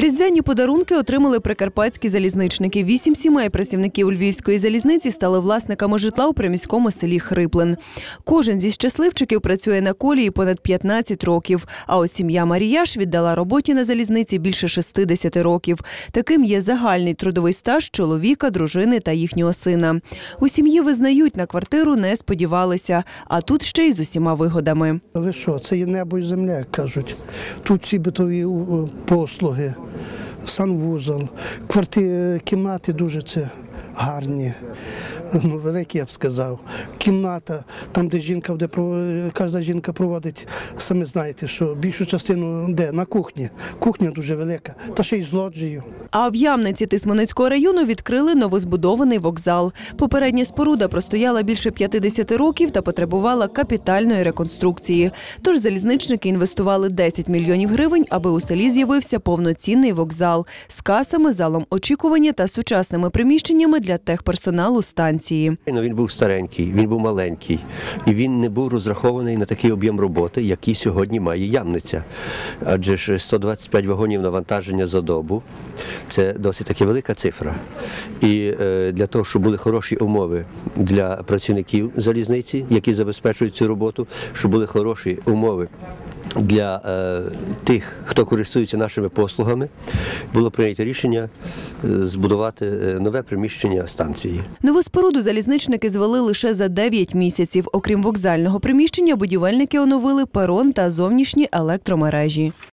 Різдвяні подарунки отримали прикарпатські залізничники. Вісім сімей працівників Львівської залізниці стали власниками житла у приміському селі Хриплин. Кожен зі щасливчиків працює на колії понад 15 років. А от сім'я Маріяш віддала роботі на залізниці більше 60 років. Таким є загальний трудовий стаж чоловіка, дружини та їхнього сина. У сім'ї визнають, на квартиру не сподівалися, а тут ще й з усіма вигодами. Ви що, це є небо і земля, кажуть. Тут всі битові послуги, санвузол, квартири, кімнати дуже це гарні. Ну, великі, я б сказав. Кімната, там, де жінка, де кожна жінка проводить, самі знаєте, що більшу частину де? На кухні. Кухня дуже велика, та ще й з лоджією. А в Ямниці Тисманицького району відкрили новозбудований вокзал. Попередня споруда простояла більше 50 років та потребувала капітальної реконструкції. Тож залізничники інвестували 10 мільйонів гривень, аби у селі з'явився повноцінний вокзал з касами, залом очікування та сучасними приміщеннями для техперсоналу станції. Ну, Він був старенький, він був маленький, і він не був розрахований на такий об'єм роботи, який сьогодні має ямниця. Адже ж 125 вагонів навантаження за добу це досить таки велика цифра. І е, для того, щоб були хороші умови для працівників залізниці, які забезпечують цю роботу, щоб були хороші умови. Для е, тих, хто користується нашими послугами, було прийнято рішення е, збудувати е, нове приміщення станції. Нову споруду залізничники звели лише за 9 місяців. Окрім вокзального приміщення, будівельники оновили перон та зовнішні електромережі.